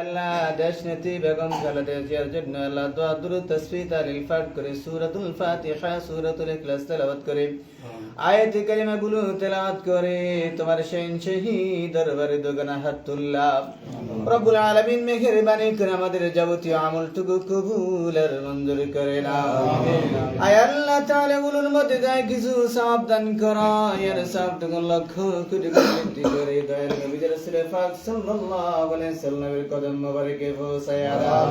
আল্লাহ দেশ নেত্রী বেগম খালেদা জিয়ার জন্য আল্লাহ দোয়া দুরুদ তসবিহ তালিল পাঠ করে সূরাতুল ফাতিহা সূরাতুল ইখলাস তেলাওয়াত করে। আয়াত কারিমা তেলাওয়াত করে তোমার শাহিনশাহী দরবারে দোগানা হাত রব্বুল আলামিন মেহেরবানি করে আমাদের যাবতীয় আমলটুকু কবুল আর মঞ্জুর করে নাও। আয় আল্লাহ তাআলা গুলোর মধ্যে যায় কিছু সাবধান করো। এর সবটুকু লক্ষ্য কোটি কোটি করে দয়ার নবী রাসূল পাক সাল্লাল্লাহু আলাইহি সাল্লামের কদম মোবারকে পৌঁছায়া দাও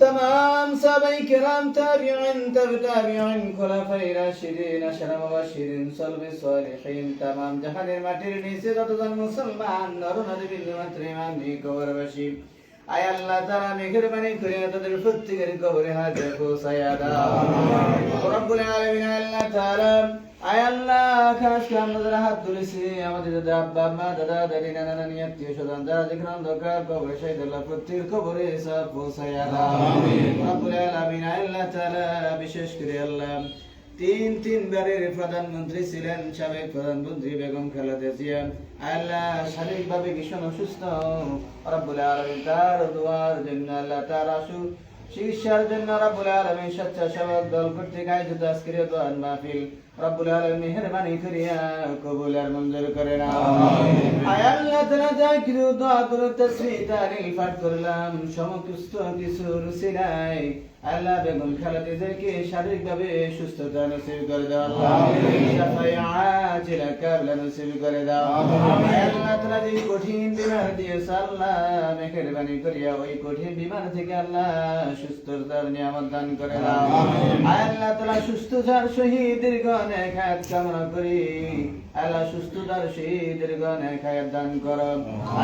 तमाम साहबाई किराम ताबिईन तब ताबिईन खुलाफाए राशिदीन अशरा मुबशिरीन सलबे सालिहीन तमाम জাহানের মাটির নিচে যতজন মুসলমান নর নারী বিন্দু মাত্র ইমান নিয়ে কবরবাসী আয় আল্লাহ তারা মেহেরবানি করে তাদের প্রত্যেকের কবরে হাজির পৌঁছায়া দাও রব্বুল আলামিন আল্লাহ তাআলা আয় আল্লাহ খাস করে আমরা হাত তুলেছি আমাদের দাদা আব্বা মা দাদা দাদি নানা নানি আত্মীয় স্বজন যারা যেখানে অন্ধকার কবরে শহীদ আল্লাহ প্রত্যেকের কবরে সব পৌঁছায়া দাও রব্বুল আলামিন আল্লাহ তাআলা বিশেষ করে আল্লাহ। তিন তিনবারের প্রধানমন্ত্রী ছিলেন সাবেক প্রধানমন্ত্রী বেগম খালেদা জিয়া। আল্লাহ শারীরিকভাবে ভীষণ অসুস্থ। রব্বুল আলামিন তার দোয়ার জন্য আল্লাহ তার আশু চিকিৎসার জন্য রব্বুল স্বচ্ছা স্বেচ্ছাসেবক দল কর্তৃক আয়োজিত আজকের দোয়ান মাহফিল রব্বুল আলমী মেহরবানি করিয়া কবুল আর মঞ্জুর করে না আয়াল্লাহ তারা যাকির দোয়া তারিল পাঠ করলাম সমকুস্ত কিছু রুসিলাই আল্লাহ বেগম খালেদা জিয়াকে শারীরিকভাবে সুস্থতা নসিব করে দাও। কাবলা নসিব করে দাও। আল্লাহ তাআলা যে কঠিন বিমার দিয়েছ আল্লাহ মেহেরবানি করিয়া ওই কঠিন বিমার থেকে আল্লাহ সুস্থতার নিয়ামত দান করে দাও। আল্লাহ তাআলা সুস্থতার সহিত দীর্ঘ হায়াত কামনা করি। আল্লাহ সুস্থতার সহিত দীর্ঘ হায়াত দান করো।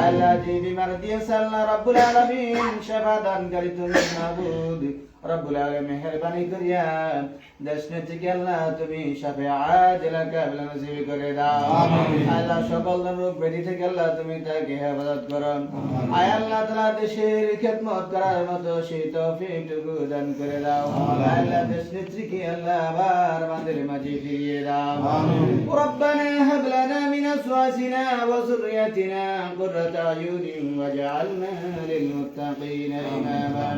আল্লাহ যে বিমার দিয়েছ আল্লাহ রাব্বুল আলামিন সেবা দানকারী তুমি রব্বুল আলামিন মেহেরবানি করিয়া দেশ নেত্রীকে আল্লাহ তুমি সাফে আজলা কাবিলা নসিব করে দাও আল্লাহ সকল রোগ ব্যাধি থেকে আল্লাহ তুমি তাকে হেফাজত করো আয় আল্লাহ তাআলা দেশের খেদমত করার মতো সেই তৌফিকটুকু দান করে দাও আল্লাহ দেশ নেত্রীকে আল্লাহ আবার আমাদের মাঝে ফিরিয়ে দাও ربنا هب لنا من أزواجنا وذريتنا قرة أعين واجعلنا للمتقين إماما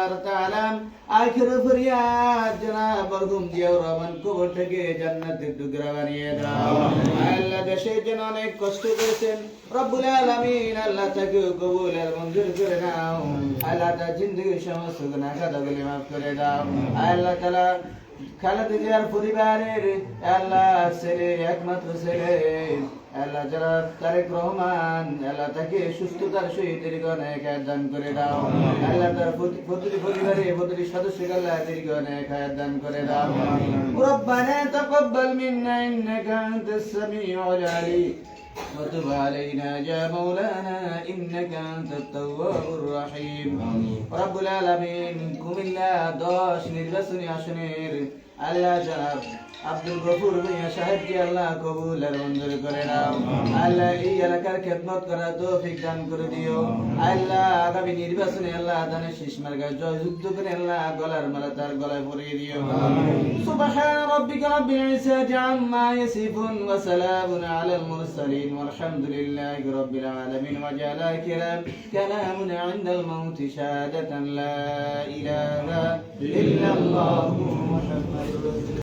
আল্লাহর তালাম আখির ফরিয়াদ, জনাব মরহুম জিয়াউর রহমান কবর থেকে জান্নাতের টুকরা বানিয়ে দাও। আল্লাহ দেশের জন্য অনেক কষ্ট করেছেন। রব্বুল আলামিন আল্লাহ তাকে কবুল আর মঞ্জুর করে নাও। আল্লাহ তার জিন্দগির সমস্ত গুনাহ খাতাগুলি মাফ করে দাও। আল্লাহ তাআলা খালেদা জিয়ার পরিবারের আল্লাহ ছেলে একমাত্র ছেলে আল্লাহ যারা তারেক রহমান আল্লাহ তাকে সুস্থতার সহিত দীর্ঘ অনেক হায়াত দান করে দাও আল্লাহ তার প্রতি- প্রতিটি পরিবারে প্রতিটি সদস্যকে আল্লাহ দীর্ঘ অনেক হায়াত দান করে দাও ربنا تقبل منا انك انت السميع العليم وتب علينا يا مولانا انك انت التواب الرحيم رب العالمين কুমিল্লা দশ নির্বাচনী আসনের আল্লাহ জনাব আব্দুল গফুর মিয়া সাহেবকে আল্লাহ কবুল আর মঞ্জুর করে নাও আল্লাহ এই এলাকার খেদমত করার তৌফিক দান করে দিও আল্লাহ আগামী নির্বাচনে আল্লাহ আদানের শেষ মার্গা জয়যুক্ত করে আল্লাহ গলার মালা তার গলায় পরিয়ে দিও। সুবহান রাব্বিকা রাব্বিল ইজ্জাতি আম্মা ইয়াসিফুন ওয়া সালামুন আলাল মুরসালিন ওয়ালহামদুলিল্লাহি রাব্বিল আলামিন ওয়া জালা কিরাম কালামুন ইনদাল মাউত শাহাদাতান লা ইলাহা ইল্লাল্লাহু। মুহাম্মাদুর রাসূল